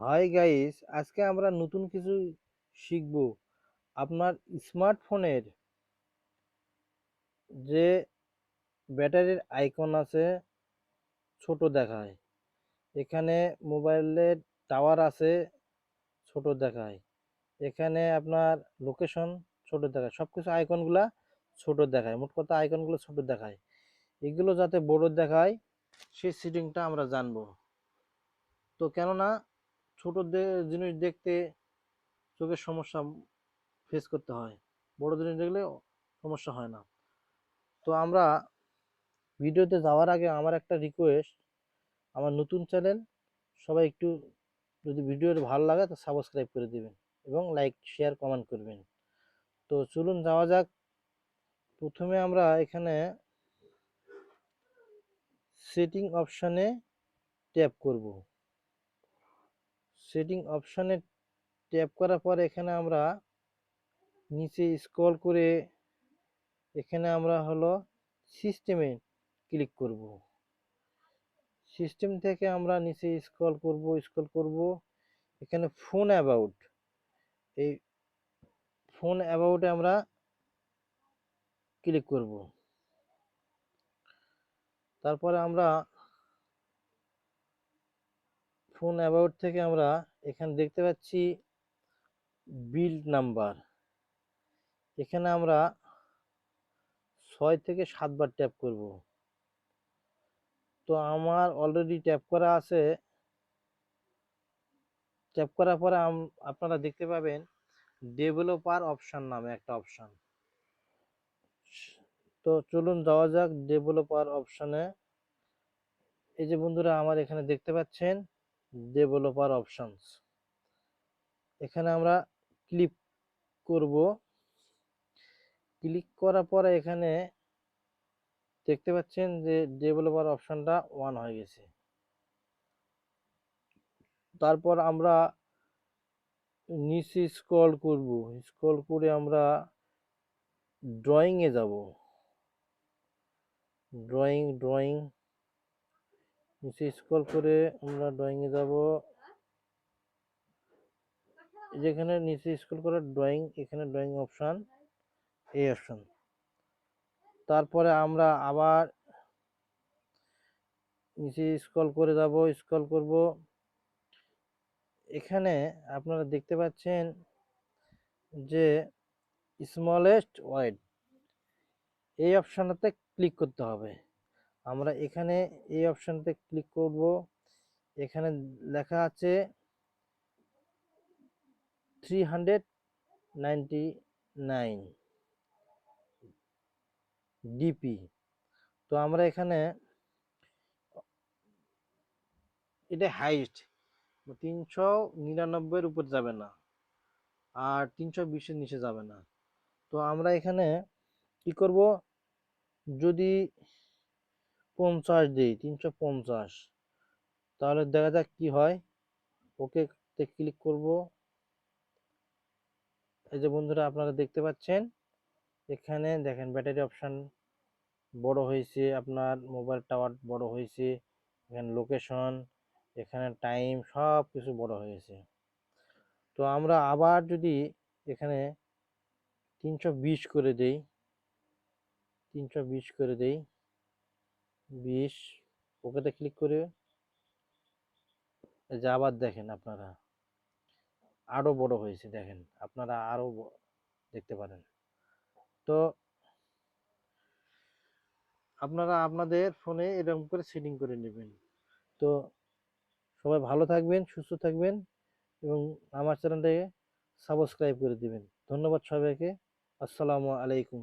Hi guys, আজকে আমরা নতুন কিছু শিখব। আপনার স্মার্টফোনের যে ব্যাটারির আইকন আছে ছোট দেখায়, এখানে মোবাইলের টাওয়ার আছে ছোট দেখায়, এখানে আপনার লোকেশন ছোট দেখায় সব কিছু আইকনগুলা ছোট দেখায়, মোট কথা আইকনগুলো ছোট দেখায়। এগুলো যাতে বড় দেখায়, সেই সেটিংটা আমরা জানব। তো কেননা ছোট জিনিস দেখতে চোখের সমস্যা ফেস করতে হয়। বড় জিনিস দেখলে সমস্যা হয় না। তো আমরা ভিডিওতে যাওয়ার আগে আমার একটা রিকোয়েস্ট আমার নতুন চ্যানেল সবাই একটু যদি ভিডিওর ভালো লাগে তো সাবস্ক্রাইব করে দিবেন এবং লাইক শেয়ার কমেন্ট করবেন। তো চলুন যাওয়া যাক। প্রথমে আমরা এখানে সেটিং অপশানে ট্যাপ করব। সেটিং অপশানে ট্যাপ করার পর এখানে আমরা নিচে স্ক্রল করে এখানে আমরা হলো সিস্টেমে ক্লিক করব। সিস্টেম থেকে আমরা নিচে স্ক্রল করব স্ক্রল করব। এখানে ফোন অ্যাবাউট এই ফোন অ্যাবাউটে আমরা ক্লিক করব। তারপরে আমরা ফোন অ্যাবাউট থেকে আমরা এখানে দেখতে পাচ্ছি বিল্ড নাম্বার এখানে আমরা ছয় থেকে সাতবার ট্যাপ করব। তো আমার অলরেডি ট্যাপ করা আছে। ট্যাপ করার পরে আপনারা দেখতে পাবেন ডেভেলপার অপশান নামে একটা অপশান তো চলুন যাওয়া যাক ডেভেলপার অপশানে এই যে বন্ধুরা, আমার এখানে দেখতে পাচ্ছেন ডেভেলপার অপশনস এখানে আমরা ক্লিক করব। ক্লিক করার পরে এখানে দেখতে পাচ্ছেন যে ডেভেলপার অপশনটা ওয়ান হয়ে গেছে। তারপর আমরা নিচে স্ক্রল করব। স্ক্রল করে আমরা ড্রয়িংয়ে যাব। ড্রয়িং ড্রয়িং নিচে স্ক্রল করে আমরা ড্রয়িং এ যাব। যেখানে নিচে স্ক্রল করে ড্রয়িং এখানে ড্রয়িং অপশন এই অপশন তারপরে আমরা আবার নিচে স্ক্রল করে যাব স্ক্রল করব। এখানে আপনারা দেখতে পাচ্ছেন যে স্মলেস্ট ওয়াইড এই অপশানটাতে ক্লিক করতে হবে। আমরা এখানে এই অপশানতে ক্লিক করব। এখানে লেখা আছে three hundred ninety nine DP তো আমরা এখানে এটা হাইস্ট তিনশো নিরানব্বইয়ের উপর যাবে না আর তিনশো বিশের নিচে যাবে না। তো আমরা এখানে কি করব? যদি পঞ্চাশ দিই, তিনশো পঞ্চাশ। তাহলে দেখা যাক কি হয়। ওকে তে ক্লিক করব। এই যে বন্ধুরা, আপনারা দেখতে পাচ্ছেন? এখানে দেখেন ব্যাটারি অপশান বড় হয়েছে, আপনার মোবাইল টাওয়ার বড় হয়েছে, এখানে লোকেশন এখানে টাইম সব কিছু বড় হয়েছে। তো আমরা আবার যদি এখানে তিনশো বিশ করে দেই, তিনশো বিশ করে দেই বিশ, ওকেতে ক্লিক করে যে আবার দেখেন আপনারা। আরও বড় হয়েছে দেখেন, আপনারা আরও দেখতে পারেন। তো আপনারা আপনাদের ফোনে এরকম করে সেটিং করে নেবেন। তো সবাই ভালো থাকবেন, সুস্থ থাকবেন এবং আমার চ্যানেলটাকে সাবস্ক্রাইব করে দিবেন। ধন্যবাদ সবাইকে। আসসালামু আলাইকুম।